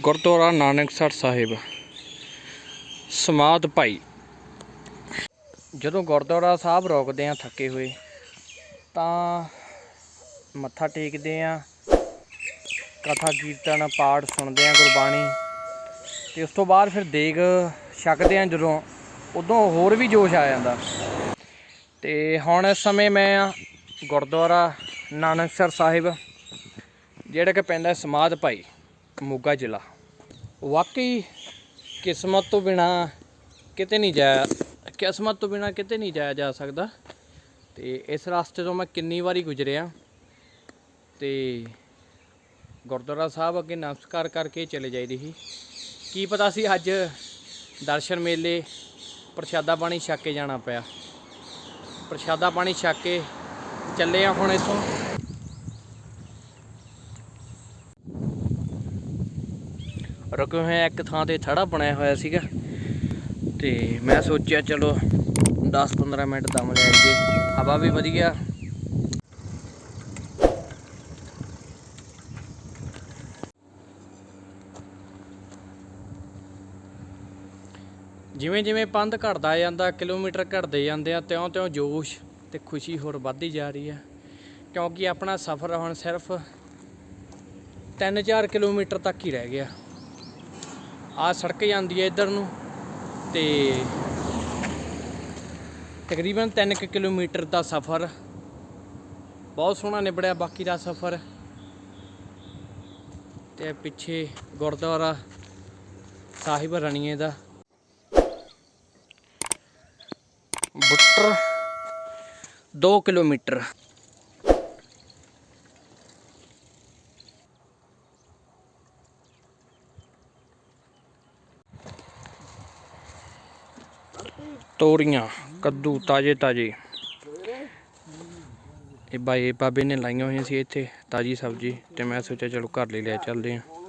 ਗੁਰਦੁਆਰਾ ਨਾਨਕਸਰ ਸਾਹਿਬ। ਸਮਾਧ ਭਾਈ। ਜਦੋਂ ਗੁਰਦੁਆਰਾ ਸਾਹਿਬ ਰੋਕਦੇ ਆ ਥੱਕੇ ਹੋਏ, ਤਾਂ ਮੱਥਾ ਟੇਕਦੇ ਆ, ਕਥਾ ਕੀਰਤਨ, ਪਾਠ ਸੁਣਦੇ ਆ ਗੁਰਬਾਣੀ। ਤੇ ਉਸ ਤੋਂ ਬਾਅਦ ਫਿਰ ਦੇਗ ਛਕਦੇ ਆ ਜਦੋਂ, ਉਦੋਂ ਹੋਰ ਵੀ ਜੋਸ਼ ਆ ਜਾਂਦਾ। ਤੇ ਹੁਣ ਇਸ ਸਮੇਂ ਮੈਂ ਗੁਰਦੁਆਰਾ ਨਾਨਕਸਰ ਸਾਹਿਬ, ਜਿਹੜਾ ਕਿ ਪੈਂਦਾ ਸਮਾਧ ਭਾਈ। ਮੋਗਾ ਜ਼ਿਲ੍ਹਾ। ਵਾਕਈ ਕਿਸਮਤ ਤੋਂ ਬਿਨਾ ਕਿਤੇ ਨਹੀਂ ਜਾਇਆ, ਕਿਸਮਤ ਤੋਂ ਬਿਨਾ ਕਿਤੇ ਨਹੀਂ ਜਾਇਆ ਜਾ ਸਕਦਾ। ਤੇ ਇਸ ਰਸਤੇ ਤੋਂ ਮੈਂ ਕਿੰਨੀ ਵਾਰੀ ਗੁਜ਼ਰਿਆ। ਤੇ ਗੁਰਦੁਆਰਾ ਸਾਹਿਬ ਅੱਗੇ ਨਮਸਕਾਰ ਕਰਕੇ ਚਲੇ ਜਾਈਦੀ ਸੀ। ਕੀ ਪਤਾ ਸੀ ਅੱਜ ਦਰਸ਼ਨ ਮੇਲੇ ਪ੍ਰਸ਼ਾਦਾ ਪਾਣੀ ਛਕ ਕੇ ਜਾਣਾ ਪਿਆ। ਪ੍ਰਸ਼ਾਦਾ ਪਾਣੀ ਛਕ ਕੇ ਚੱਲੇ ਆ ਹੁਣ ਇਥੋਂ। ਰੁਕੇ ਹੋਏ ਇੱਕ ਥਾਂ ਤੇ ਥੜਾ ਬਣਾਇਆ ਹੋਇਆ ਸੀਗਾ। ਤੇ ਮੈਂ ਸੋਚਿਆ ਚਲੋ 10-15 ਮਿੰਟ ਦਮ ਲੈ ਲਈਏ ਹਵਾ ਵੀ ਵਧੀਆ। ਜਿਵੇਂ ਜਿਵੇਂ ਪੰਧ ਘਟਦਾ ਜਾਂਦਾ, ਕਿਲੋਮੀਟਰ ਘਟਦੇ ਜਾਂਦੇ ਆ, ਤਿਉਂ ਤਿਉਂ ਜੋਸ਼ ਤੇ ਖੁਸ਼ੀ ਹੋਰ ਵੱਧਦੀ ਜਾ ਰਹੀ ਹੈ ਕਿਉਂਕਿ ਆਪਣਾ ਸਫ਼ਰ ਹੁਣ ਸਿਰਫ 3-4 ਕਿਲੋਮੀਟਰ ਤੱਕ ਹੀ ਰਹਿ ਗਿਆ। ਆ ਸੜਕ ਜਾਂਦੀ ਹੈ ਇੱਧਰ ਨੂੰ ਤੇ ਤਕਰੀਬਨ 3 ਕਿਲੋਮੀਟਰ ਦਾ ਸਫ਼ਰ। ਬਹੁਤ ਸੋਹਣਾ ਨਿਬੜਿਆ ਬਾਕੀ ਦਾ ਸਫ਼ਰ। ਤੇ ਪਿੱਛੇ ਗੁਰਦੁਆਰਾ ਸਾਹਿਬ ਰਣੀਏ ਦਾ। ਬੁੱਟਰ 2 ਕਿਲੋਮੀਟਰ। ਤੋਰੀਆਂ, ਕੱਦੂ ਤਾਜੇ ਤਾਜੇ। ਇਹ ਬਾਈ ਬਾਬੇ ਨੇ ਲਾਈਆਂ ਹੋਈਆਂ ਸੀ ਇੱਥੇ, ਤਾਜੀ ਸਬਜ਼ੀ, ਤੇ ਮੈਂ ਸੋਚਿਆ ਚਲੋ ਘਰ ਲਈ ਲੈ ਚੱਲਦੇ ਹਾਂ।